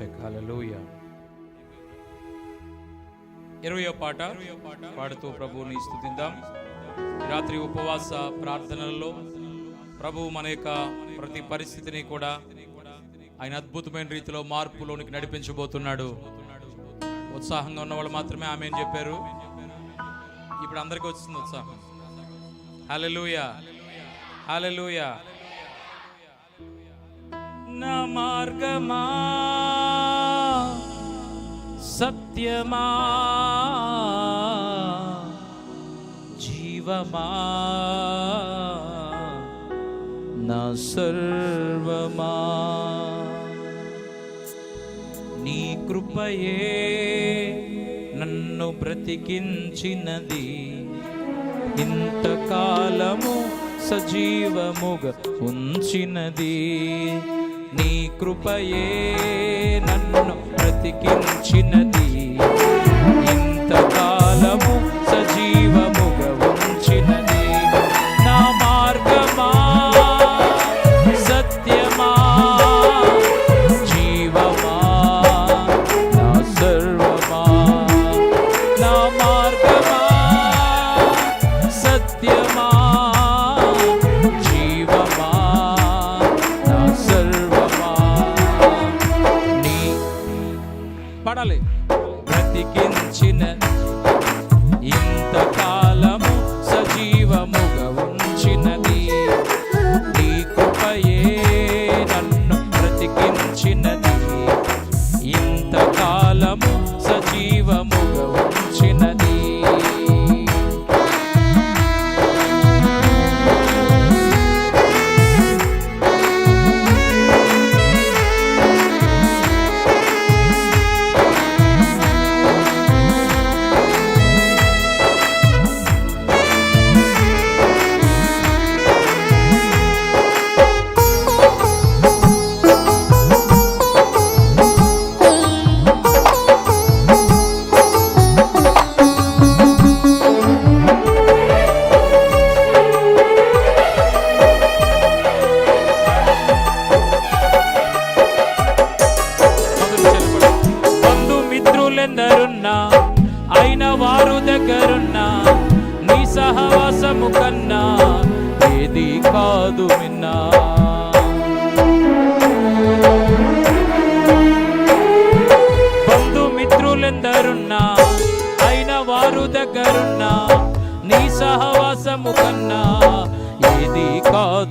Check. హల్లెలూయా. ఇరవయో పాట పాడుతూ ప్రభువుని స్తుతిద్దాం. ఈ రాత్రి ఉపవాస ప్రార్థనలలో ప్రభువు మన యొక్క ప్రతి పరిస్థితిని కూడా ఆయన అద్భుతమైన రీతిలో మార్పులోనికి నడిపించబోతున్నాడు. ఉత్సాహంగా ఉన్న వాళ్ళు మాత్రమే ఆమె ఏం చెప్పారు. ఇప్పుడు అందరికీ వచ్చింది ఉత్సాహం. హల్లెలూయా. హల్లెలూయా. నా మార్గమా సత్యమా? జీవమా? నా సర్వమా? నీ కృపయే నన్ను బ్రతికించినది. ఇంతకాలము సజీవముగ ఉంచినది. నీ కృపయే నన్ను బ్రతికించినది పడాలి. బ్రతికించిన ఇంతకాలము ఎందరున్నా అయిన వారు దగ్గరున్నా? నీ సహవాసము కన్నా ఏది కాదు విన్నా బంధుమిత్రులెందరున్నా? అయిన వారు దగ్గరున్నా? నీ సహవాసము కన్నా ఏది కాదు